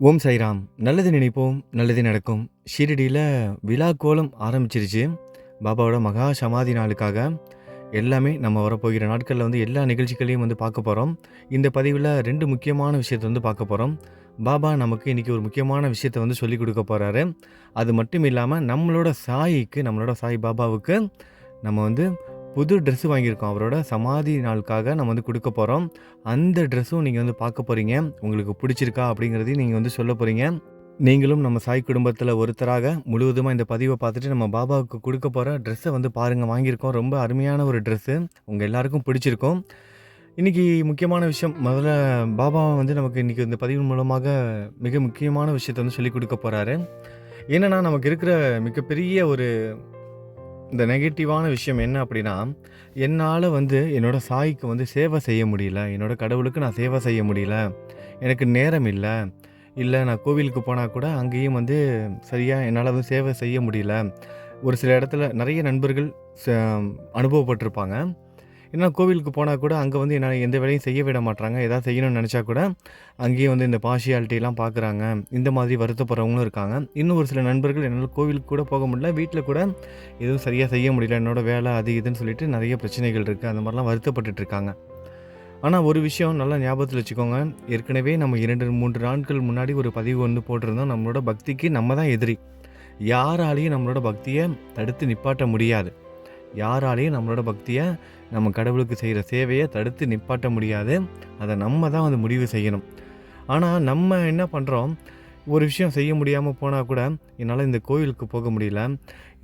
ஓம் சைராம் நல்லது நினைப்போம் நல்லது நடக்கும். ஷீரடியில் விழா கோலம் ஆரம்பிச்சிருச்சு. பாபாவோட மகா சமாதி நாளுக்காக எல்லாமே நம்ம வரப்போகிற நாட்களில் வந்து எல்லா நிகழ்ச்சிகளையும் வந்து பார்க்க போகிறோம் இந்த பதிவில் ரெண்டு முக்கியமான விஷயத்தை வந்து பார்க்க போகிறோம் பாபா நமக்கு இன்றைக்கி ஒரு முக்கியமான விஷயத்தை வந்து சொல்லிக் கொடுக்க போகிறாரு அது மட்டும் இல்லாமல் நம்மளோட சாயிக்கு நம்மளோட சாய் பாபாவுக்கு நம்ம வந்து புது ட்ரெஸ்ஸு வாங்கியிருக்கோம். அவரோட சமாதி நாளுக்காக நம்ம வந்து கொடுக்க போகிறோம் அந்த ட்ரெஸ்ஸும் நீங்கள் வந்து பார்க்க போகிறீங்க உங்களுக்கு பிடிச்சிருக்கா அப்படிங்கிறதையும் நீங்கள் வந்து சொல்ல போகிறீங்க நீங்களும் நம்ம சாய் குடும்பத்தில் ஒருத்தராக முழுவதுமாக இந்த பதிவை பார்த்துட்டு நம்ம பாபாவுக்கு கொடுக்க போகிற ட்ரெஸ்ஸை வந்து பாருங்கள் வாங்கியிருக்கோம். ரொம்ப அருமையான ஒரு ட்ரெஸ்ஸு உங்கள் எல்லாருக்கும் பிடிச்சிருக்கும். இன்றைக்கி முக்கியமான விஷயம் முதல்ல பாபா வந்து நமக்கு இன்றைக்கி இந்த பதிவு மூலமாக மிக முக்கியமான விஷயத்தை வந்து சொல்லிக் கொடுக்க போகிறாரு என்னென்னா நமக்கு இருக்கிற மிகப்பெரிய ஒரு இந்த நெகட்டிவான விஷயம் என்ன அப்படின்னா என்னால் வந்து என்னோடய சாய்க்கு வந்து சேவை செய்ய முடியல. என்னோடய கடவுளுக்கு நான் சேவை செய்ய முடியல. எனக்கு நேரம் இல்லை. இல்லை நான் கோவிலுக்கு போனால் கூட அங்கேயும் வந்து சரியாக என்னால் வந்து சேவை செய்ய முடியல. ஒரு சில இடத்துல நிறைய நண்பர்கள் ச அனுபவப்பட்டிருப்பாங்க. ஏன்னா கோவிலுக்கு போனால் கூட அங்கே வந்து என்ன எந்த வேலையும் செய்ய விட மாட்றாங்க. எதாவது செய்யணும்னு நினச்சா கூட அங்கேயும் வந்து இந்த பார்ஷியாலிட்டிலாம் பார்க்குறாங்க இந்த மாதிரி வருத்தப்படுறவங்களும் இருக்காங்க. இன்னும் ஒரு சில நண்பர்கள் என்னால் கோவிலுக்கு கூட போக முடியல. வீட்டில் கூட எதுவும் சரியாக செய்ய முடியல. என்னோட வேலை அது இதுன்னு சொல்லிட்டு நிறைய பிரச்சனைகள் இருக்குது அந்த மாதிரிலாம் வருத்தப்பட்டுட்டு இருக்காங்க. ஆனால் ஒரு விஷயம் நல்லா ஞாபகத்தில் வச்சுக்கோங்க. ஏற்கனவே நம்ம இரண்டு மூன்று நாட்கள் முன்னாடி ஒரு பதிவு வந்து போட்டிருந்தோம். நம்மளோட பக்திக்கு நம்ம தான் எதிரி. யாராலையும் நம்மளோட பக்தியை தடுத்து நிப்பாட்ட முடியாது. யாராலையும் நம்மளோட பக்தியை நம்ம கடவுளுக்கு செய்கிற சேவையை தடுத்து நிப்பாட்ட முடியாது. அதை நம்ம தான் வந்து முடிவு செய்யணும். ஆனால் நம்ம என்ன பண்ணுறோம் ஒரு விஷயம் செய்ய முடியாமல் போனால் கூட என்னால் இந்த கோவிலுக்கு போக முடியல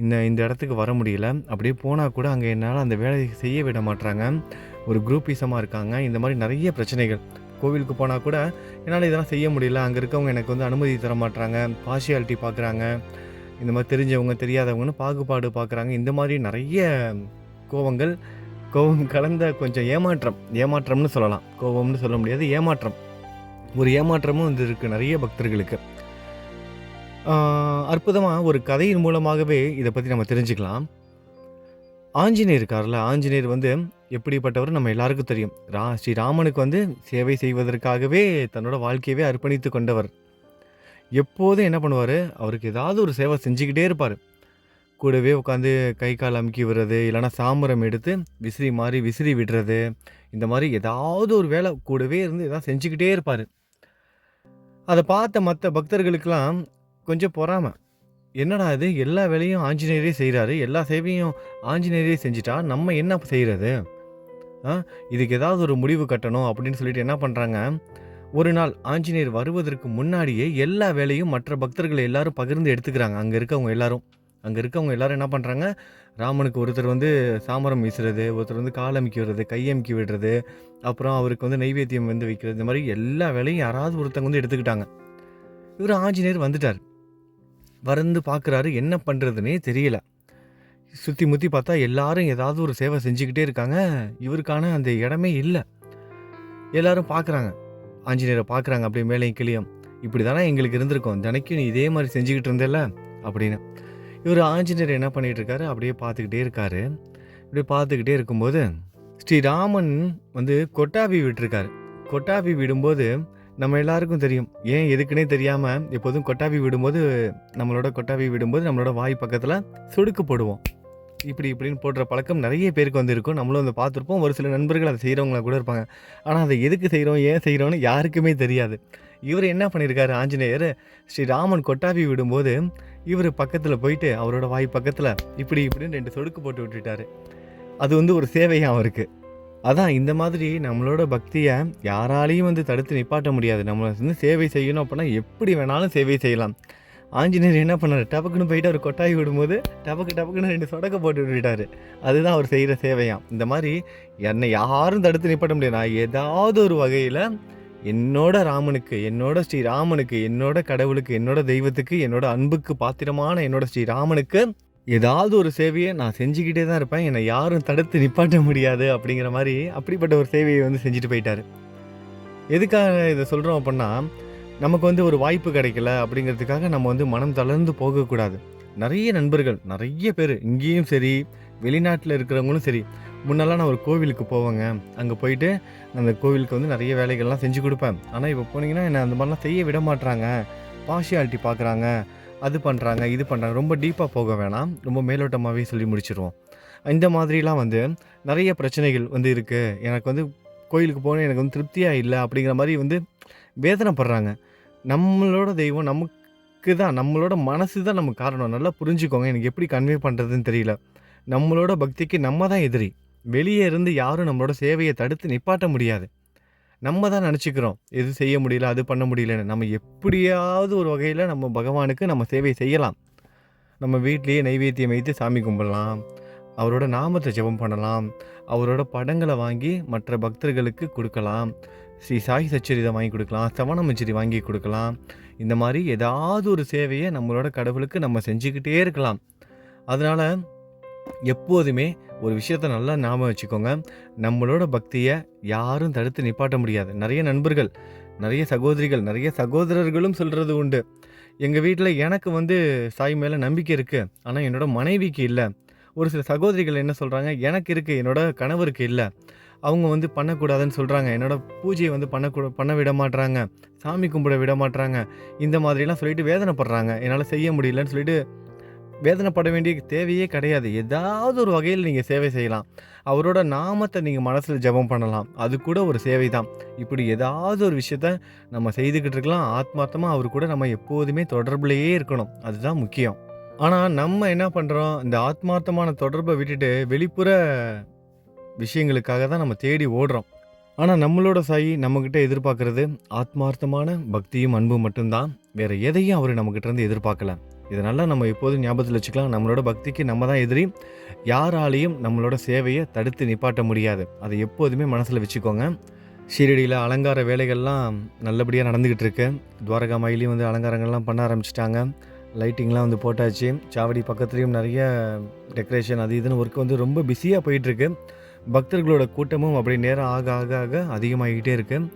இந்த இந்த இடத்துக்கு வர முடியல அப்படியே போனால் கூட அங்கே என்னால் அந்த வேலையை செய்ய விட மாட்றாங்க. ஒரு குரூப்பிசமாக இருக்காங்க. இந்த மாதிரி நிறைய பிரச்சனைகள். கோவிலுக்கு போனால் கூட என்னால் இதெல்லாம் செய்ய முடியல. அங்கே இருக்கவங்க எனக்கு வந்து அனுமதி தர மாட்டாங்க பார்ஷியாலிட்டி பார்க்குறாங்க இந்த மாதிரி தெரிஞ்சவங்க தெரியாதவங்கன்னு பாகுபாடு பார்க்குறாங்க. இந்த மாதிரி நிறைய கோபங்கள் கோபம் கலந்த கொஞ்சம் ஏமாற்றம் ஏமாற்றம்னு சொல்லலாம். கோபம்னு சொல்ல முடியாது ஏமாற்றம். ஒரு ஏமாற்றமும் வந்து இருக்குது நிறைய பக்தர்களுக்கு அற்புதமாக ஒரு கதையின் மூலமாகவே இதை பற்றி நம்ம தெரிஞ்சுக்கலாம். ஆஞ்சநேயர் இருக்கார்ல ஆஞ்சநேயர் வந்து எப்படிப்பட்டவர் நம்ம எல்லாருக்கும் தெரியும். ரா ஸ்ரீராமனுக்கு வந்து சேவை செய்வதற்காகவே தன்னோட வாழ்க்கையவே அர்ப்பணித்து கொண்டவர். எப்போதும் என்ன பண்ணுவார்? அவருக்கு ஏதாவது ஒரு சேவை செஞ்சுக்கிட்டே இருப்பார். கூடவே உட்காந்து கை கால் அமுக்கி விடுறது இல்லைனா சாமரம் எடுத்து விசிறி மாதிரி விசிறி விடுறது இந்த மாதிரி ஏதாவது ஒரு வேலை கூடவே இருந்து ஏதாவது செஞ்சுக்கிட்டே இருப்பார். அதை பார்த்த மற்ற பக்தர்களுக்கெல்லாம் கொஞ்சம் பொறாம. என்னடா இது? எல்லா வேலையும் ஆஞ்சநேயரே செய்கிறாரு எல்லா சேவையும் ஆஞ்சநேயரே செஞ்சிட்டா நம்ம என்ன செய்கிறது இதுக்கு ஏதாவது ஒரு முடிவு கட்டணும் அப்படின்னு சொல்லிட்டு என்ன பண்ணுறாங்க ஒரு நாள் ஆஞ்சநேயர் வருவதற்கு முன்னாடியே எல்லா வேலையும் மற்ற பக்தர்கள் எல்லாரும் பகிர்ந்து எடுத்துக்கிறாங்க. அங்கே இருக்கவங்க எல்லாரும். அங்கே இருக்கவங்க எல்லாரும் என்ன பண்ணுறாங்க ராமனுக்கு ஒருத்தர் வந்து சாமரம் வீசுறது ஒருத்தர் வந்து கால் அமுக்கி விடுறது கையமுக்கி விடுறது அப்புறம் அவருக்கு வந்து நைவேத்தியம் வந்து வைக்கிறது. இந்த மாதிரி எல்லா வேலையும் யாராவது ஒருத்தவங்க வந்து எடுத்துக்கிட்டாங்க. இவர் ஆஞ்சநேயர் வந்துட்டார். வந்து பார்க்குறாரு என்ன பண்ணுறதுனே தெரியல. சுற்றி முற்றி பார்த்தா எல்லாரும் ஏதாவது ஒரு சேவை செஞ்சுக்கிட்டே இருக்காங்க. இவருக்கான அந்த இடமே இல்லை. எல்லாரும் பார்க்குறாங்க ஆஞ்சநேயரை பார்க்குறாங்க அப்படியே மேலேயும் கிளியும் இப்படி தானே எங்களுக்கு இருந்திருக்கோம். தினைக்கும் நீ இதே மாதிரி செஞ்சுக்கிட்டு இருந்தல அப்படின்னு. இவர் ஆஞ்சநேயர் என்ன பண்ணிகிட்டு இருக்காரு? அப்படியே பார்த்துக்கிட்டே இருக்காரு. இப்படியே பார்த்துக்கிட்டே இருக்கும்போது ஸ்ரீராமன் வந்து கொட்டாவி விட்டுருக்காரு. கொட்டாவி விடும்போது நம்ம எல்லாருக்கும் தெரியும். ஏன் எதுக்குன்னே தெரியாமல் எப்போதும் கொட்டாவி விடும்போது நம்மளோட கொட்டாவி விடும்போது நம்மளோட வாய் பக்கத்தில் சொடுக்கு போடுவோம். இப்படி இப்படின்னு போடுற பழக்கம் நிறைய பேருக்கு வந்து இருக்கும் நம்மளும் வந்து பார்த்துருப்போம். ஒரு சில நண்பர்கள் அதை செய்கிறவங்கள கூட இருப்பாங்க. ஆனால் அதை எதுக்கு செய்கிறோம் ஏன் செய்கிறோன்னு யாருக்குமே தெரியாது. இவர் என்ன பண்ணியிருக்காரு ஆஞ்சநேயர்? ஸ்ரீராமன் கொட்டாவி விடும்போது இவர் பக்கத்தில் போயிட்டு அவரோட வாய் பக்கத்தில் இப்படி இப்படின்னு ரெண்டு சொடுக்கு போட்டு விட்டுட்டாரு. அது வந்து ஒரு சேவையாக அவருக்கு. அதான் இந்த மாதிரி நம்மளோட பக்தியை யாராலையும் வந்து தடுத்து நிப்பாட்ட முடியாது. நம்மளை வந்து சேவை செய்யணும் அப்படின்னா எப்படி வேணாலும் சேவை செய்யலாம். ஆஞ்சநேயர் என்ன பண்ணார்? டபக்குன்னு போயிட்டு அவர் கொட்டாய் விடும்போது டபக்கு டபக்குன்னு ரெண்டு சொடக்க போட்டு விட்டுட்டாரு. அதுதான் அவர் செய்கிற சேவையாம். இந்த மாதிரி என்னை யாரும் தடுத்து நிப்பாட்ட முடியாது. நான் ஏதாவது ஒரு வகையில் என்னோட ராமனுக்கு என்னோட ஸ்ரீராமனுக்கு என்னோட கடவுளுக்கு என்னோட தெய்வத்துக்கு என்னோட அன்புக்கு பாத்திரமான என்னோட ஸ்ரீராமனுக்கு ஏதாவது ஒரு சேவையை நான் செஞ்சுக்கிட்டே தான் இருப்பேன். என்னை யாரும் தடுத்து நிப்பாட்ட முடியாது அப்படிங்கிற மாதிரி அப்படிப்பட்ட ஒரு சேவையை வந்து செஞ்சுட்டு போயிட்டார். எதுக்காக இதை சொல்கிறோம் அப்படின்னா நமக்கு வந்து ஒரு வாய்ப்பு கிடைக்கல அப்படிங்கிறதுக்காக நம்ம வந்து மனம் தளர்ந்து போகக்கூடாது. நிறைய நண்பர்கள் நிறைய பேர் இங்கேயும் சரி வெளிநாட்டில் இருக்கிறவங்களும் சரி முன்னெல்லாம் நான் ஒரு கோவிலுக்கு போவேங்க. அங்கே போயிட்டு அந்த கோவிலுக்கு வந்து நிறைய வேலைகள்லாம் செஞ்சு கொடுப்பேன். ஆனால் இப்போ போனீங்கன்னா என்னை அந்த மாதிரிலாம் செய்ய விட மாட்டுறாங்க பார்ஷியாலிட்டி பார்க்குறாங்க அது பண்ணுறாங்க இது பண்ணுறாங்க ரொம்ப டீப்பாக போக வேணாம். ரொம்ப மேலோட்டமாகவே சொல்லி முடிச்சிருவோம். இந்த மாதிரிலாம் வந்து நிறைய பிரச்சனைகள் வந்து இருக்குது எனக்கு வந்து கோயிலுக்கு போனால் எனக்கு வந்து திருப்தியாக இல்லை அப்படிங்கிற மாதிரி வந்து வேதனைப்படுறாங்க. நம்மளோட தெய்வம் நமக்கு தான் நம்மளோட மனசு தான் நமக்கு காரணம். நல்லா புரிஞ்சுக்கோங்க எனக்கு எப்படி கன்வே பண்ணுறதுன்னு தெரியல. நம்மளோட பக்திக்கு நம்ம தான் எதிரி. வெளியே இருந்து யாரும் நம்மளோட சேவையை தடுத்து நிப்பாட்ட முடியாது. நம்ம தான் நினச்சிக்கிறோம் எது செய்ய முடியல அது பண்ண முடியலன்னு. நம்ம எப்படியாவது ஒரு வகையில் நம்ம பகவானுக்கு நம்ம சேவை செய்யலாம். நம்ம வீட்லேயே நைவேத்தியம் வைத்து சாமி கும்பிடலாம். அவரோட நாமத்தை ஜெபம் பண்ணலாம். அவரோட படங்களை வாங்கி மற்ற பக்தர்களுக்கு கொடுக்கலாம். ஸ்ரீ சாய் சச்சரிதம் வாங்கி கொடுக்கலாம் சவணமஞ்சரி வாங்கி கொடுக்கலாம். இந்த மாதிரி ஏதாவது ஒரு சேவையை நம்மளோட கடவுளுக்கு நம்ம செஞ்சுக்கிட்டே இருக்கலாம். அதனால் எப்போதுமே ஒரு விஷயத்த நல்லா ஞாபகம் வச்சுக்கோங்க. நம்மளோட பக்தியை யாரும் தடுத்து நிப்பாட்ட முடியாது. நிறைய நண்பர்கள் நிறைய சகோதரிகள் நிறைய சகோதரர்களும் சொல்கிறது உண்டு. எங்கள் வீட்டில் எனக்கு வந்து சாய் மேலே நம்பிக்கை இருக்குது ஆனால் என்னோட மனைவிக்கு இல்லை. ஒரு சில சகோதரிகள் என்ன சொல்கிறாங்க எனக்கு இருக்குது என்னோட கணவருக்கு இல்லை. அவங்க வந்து பண்ணக்கூடாதுன்னு சொல்கிறாங்க என்னோட பூஜையை வந்து பண்ணக்கூட பண்ண விட மாட்டுறாங்க சாமி கும்பிட விட மாட்றாங்க இந்த மாதிரிலாம் சொல்லிட்டு வேதனைப்படுறாங்க. என்னால் செய்ய முடியலன்னு சொல்லிட்டு வேதனைப்பட வேண்டிய தேவையே கிடையாது. ஏதாவது ஒரு வகையில் நீங்கள் சேவை செய்யலாம். அவரோட நாமத்தை நீங்கள் மனசில் ஜெபம் பண்ணலாம். அது கூட ஒரு சேவை தான். இப்படி ஏதாவது ஒரு விஷயத்த நம்ம செய்துக்கிட்டு இருக்கலாம். ஆத்மார்த்தமாக அவர் கூட நம்ம எப்போதுமே தொடர்புலையே இருக்கணும். அதுதான் முக்கியம். ஆனால் நம்ம என்ன பண்ணுறோம் இந்த ஆத்மார்த்தமான தொடர்பை விட்டுட்டு வெளிப்புற விஷயங்களுக்காக தான் நம்ம தேடி ஓடுறோம். ஆனால் நம்மளோட சாயி நம்மக்கிட்ட எதிர்பார்க்கறது ஆத்மார்த்தமான பக்தியும் அன்பும் மட்டும்தான். வேறு எதையும் அவர் நம்மக்கிட்டேருந்து எதிர்பார்க்கல. இதனால் நம்ம எப்போதும் ஞாபகத்தில் வச்சுக்கலாம் நம்மளோட பக்திக்கு நம்ம தான் எதிரி. யாராலையும் நம்மளோட சேவையை தடுத்து நிப்பாட்ட முடியாது. அதை எப்போதுமே மனசில் வச்சுக்கோங்க. ஷீரடியில் அலங்கார வேலைகள்லாம் நல்லபடியாக நடந்துக்கிட்டு இருக்கு. துவாரகா மயிலையும் வந்து அலங்காரங்கள்லாம் பண்ண ஆரம்பிச்சிட்டாங்க. லைட்டிங்லாம் வந்து போட்டாச்சு. சாவடி பக்கத்துலேயும் நிறைய டெக்கரேஷன் அது இதுன்னு ஒர்க் வந்து ரொம்ப பிஸியாக போயிட்டுருக்கு பக்தர்களோட கூட்டமும் அப்படி நேரம் ஆக ஆக ஆக அதிகமாகிக்கிட்டே இருக்குது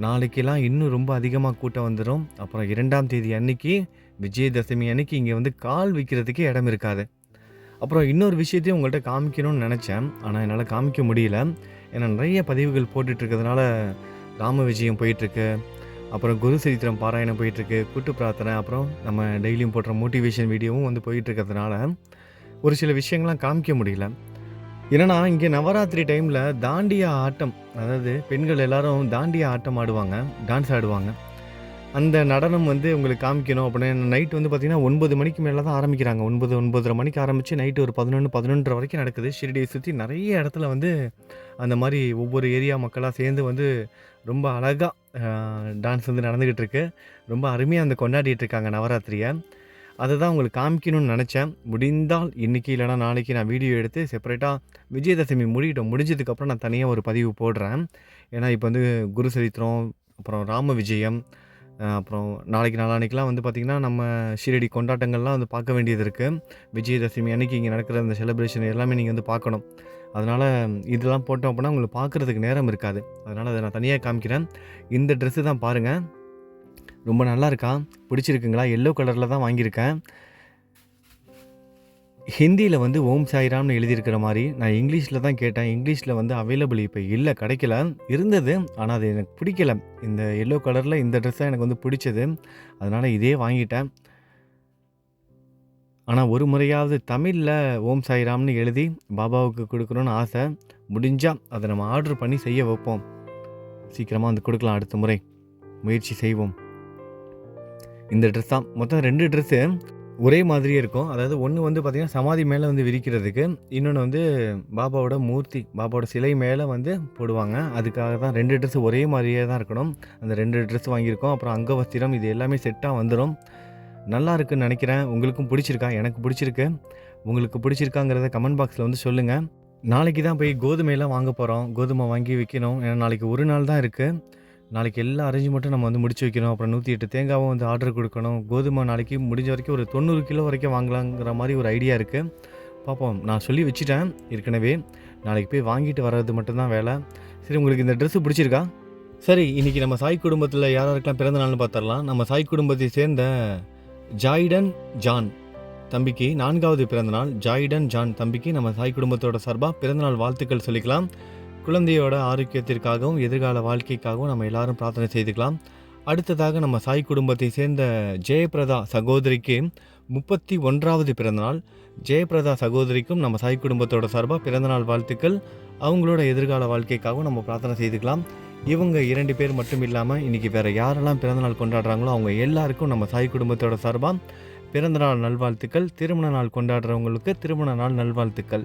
நாளைக்கெல்லாம் இன்னும் ரொம்ப அதிகமாக கூட்டம் வந்துடும் அப்புறம் இரண்டாம் தேதி அன்னைக்கு விஜயதசமி அன்னைக்கு இங்கே வந்து கால் விற்கிறதுக்கே இடம் இருக்காது. அப்புறம் இன்னொரு விஷயத்தையும் உங்கள்கிட்ட காமிக்கணும்னு நினச்சேன். ஆனால் என்னால் காமிக்க முடியல. ஏன்னா நிறைய பதிவுகள் போட்டுட்ருக்கிறதுனால ராம விஜயம் போயிட்டுருக்கு. அப்புறம் குரு சரித்திரம் பாராயணம் போயிட்டுருக்கு கூட்டு பிரார்த்தனை. அப்புறம் நம்ம டெய்லியும் போடுற மோட்டிவேஷன் வீடியோவும் வந்து போயிட்டுருக்கிறதுனால ஒரு சில விஷயங்கள்லாம் காமிக்க முடியல. என்னன்னா இங்கே நவராத்திரி டைமில் தாண்டியா ஆட்டம் அதாவது பெண்கள் எல்லாரும் தாண்டியா ஆட்டம் ஆடுவாங்க டான்ஸ் ஆடுவாங்க. அந்த நடனம் வந்து உங்களுக்கு காமிக்கணும் அப்படின்னு நைட் வந்து பார்த்திங்கன்னா ஒன்பது மணிக்கு மேலே தான் ஆரம்பிக்கிறாங்க. ஒன்பது ஒன்பதரை மணிக்கு ஆரம்பித்து நைட்டு ஒரு பதினொன்று பதினொன்றரை வரைக்கும் நடக்குது. ஷிரடியை சுற்றி நிறைய இடத்துல வந்து அந்த மாதிரி ஒவ்வொரு ஏரியா மக்களாக சேர்ந்து வந்து ரொம்ப அழகாக டான்ஸ் வந்து நடந்துக்கிட்டு இருக்கு. ரொம்ப அருமையாக அந்த கொண்டாடிட்டு இருக்காங்க நவராத்திரியை. அதை தான் உங்களுக்கு காமிக்கணும்னு நினச்சேன். முடிந்தால் இன்றைக்கி இல்லைனா நாளைக்கு நான் வீடியோ எடுத்து செப்பரேட்டாக விஜயதசமி முடியட்டும். முடிஞ்சதுக்கப்புறம் நான் தனியாக ஒரு பதிவு போடுறேன். ஏன்னா இப்போ வந்து குரு சரித்திரம் அப்புறம் ராம விஜயம் அப்புறம் நாளைக்கு நாளான்னைக்கெலாம் வந்து பார்த்திங்கன்னா நம்ம ஷீரடி கொண்டாட்டங்கள்லாம் வந்து பார்க்க வேண்டியது இருக்குது விஜயதசமி அன்னைக்கு இங்கே நடக்கிற அந்த செலிப்ரேஷன் எல்லாமே நீங்கள் வந்து பார்க்கணும். அதனால் இதெல்லாம் போட்டோம் அப்படின்னா உங்களுக்கு பார்க்குறதுக்கு நேரம் இருக்காது. அதனால் அதை நான் தனியாக காமிக்கிறேன். இந்த ட்ரெஸ்ஸு தான் பாருங்கள் ரொம்ப நல்லா இருக்கா பிடிச்சிருக்குங்களா? எல்லோ கலரில் தான் வாங்கியிருக்கேன். ஹிந்தியில் வந்து ஓம் சாய்ராம்னு எழுதியிருக்கிற மாதிரி நான் இங்கிலீஷில் தான் கேட்டேன். இங்கிலீஷில் வந்து அவைலபிள் இப்போ இல்லை கிடைக்கல. இருந்தது ஆனால் அது எனக்கு பிடிக்கல. இந்த எல்லோ கலரில் இந்த ட்ரெஸ் தான் எனக்கு வந்து பிடிச்சது. அதனால் இதே வாங்கிட்டேன். ஆனால் ஒரு முறையாவது தமிழில் ஓம் சாய்ராம்னு எழுதி பாபாவுக்கு கொடுக்கணும்னு ஆசை. முடிஞ்சால் அதை நம்ம ஆர்டர் பண்ணி செய்ய வைப்போம். சீக்கிரமாக வந்து கொடுக்கலாம் அடுத்த முறை. முயற்சி செய்வோம். இந்த ட்ரெஸ் தான். மொத்தம் ரெண்டு ட்ரெஸ்ஸு ஒரே மாதிரியே இருக்கும். அதாவது ஒன்று வந்து பார்த்திங்கன்னா சமாதி மேலே வந்து விரிக்கிறதுக்கு இன்னொன்று வந்து பாபாவோட மூர்த்தி பாபாவோட சிலை மேலே வந்து போடுவாங்க. அதுக்காக தான் ரெண்டு ட்ரெஸ் ஒரே மாதிரியே தான் இருக்கணும். அந்த ரெண்டு ட்ரெஸ் வாங்கியிருக்கோம். அப்புறம் அங்கவஸ்திரம் இது எல்லாமே செட்டாக வந்துடும் நல்லா இருக்குன்னு நினைக்கிறேன். உங்களுக்கும் பிடிச்சிருக்கா? எனக்கு பிடிச்சிருக்கு. உங்களுக்கு பிடிச்சிருக்காங்கிறத கமெண்ட் பாக்ஸில் வந்து சொல்லுங்கள் நாளைக்கு தான் போய் கோதுமையெல்லாம் வாங்க போகிறோம் கோதுமை வாங்கி வைக்கணும். ஏன்னா நாளைக்கு ஒரு நாள் தான் இருக்குது நாளைக்கு எல்லா அரேஞ்ச்மெண்ட்டும் நம்ம வந்து முடிச்சு வைக்கணும். அப்புறம் நூற்றி எட்டு தேங்காவும் வந்து ஆர்டர் கொடுக்கணும். கோதுமை நாளைக்கு முடிஞ்ச வரைக்கும் ஒரு தொண்ணூறு கிலோ வரைக்கும் வாங்கலாங்கிற மாதிரி ஒரு ஐடியா இருக்குது பார்ப்போம் நான் சொல்லி வச்சுட்டேன். ஏற்கனவே நாளைக்கு போய் வாங்கிட்டு வர்றது மட்டும்தான் வேலை. சரி உங்களுக்கு இந்த ட்ரெஸ்ஸு பிடிச்சிருக்கா? சரி இன்றைக்கி நம்ம சாய் குடும்பத்தில் யார் யாருக்கெல்லாம் பிறந்த நாள்னு பார்த்துடலாம். நம்ம சாய் குடும்பத்தை சேர்ந்த ஜாய்டன் ஜான் தம்பிக்கு நான்காவது பிறந்தநாள். ஜாய்டன் ஜான் தம்பிக்கு நம்ம சாய் குடும்பத்தோட சார்பாக பிறந்தநாள் வாழ்த்துக்கள் சொல்லிக்கலாம். குழந்தையோட ஆரோக்கியத்திற்காகவும் எதிர்கால வாழ்க்கைக்காகவும் நம்ம எல்லாரும் பிரார்த்தனை செய்துக்கலாம். அடுத்ததாக நம்ம சாய் குடும்பத்தை சேர்ந்த ஜெயபிரதா சகோதரிக்கு முப்பத்தி ஒன்றாவது பிறந்தநாள். ஜெயபிரதா சகோதரிக்கும் நம்ம சாய் குடும்பத்தோட சார்பாக பிறந்தநாள் வாழ்த்துக்கள். அவங்களோட எதிர்கால வாழ்க்கைக்காகவும் நம்ம பிரார்த்தனை செய்துக்கலாம். இவங்க இரண்டு பேர் மட்டும் இல்லாமல் இன்றைக்கி வேறு யாரெல்லாம் பிறந்தநாள் கொண்டாடுறாங்களோ அவங்க எல்லாருக்கும் நம்ம சாய் குடும்பத்தோட சார்பாக பிறந்தநாள் நல்வாழ்த்துக்கள். திருமண நாள் கொண்டாடுறவங்களுக்கு திருமண நாள் நல்வாழ்த்துக்கள்.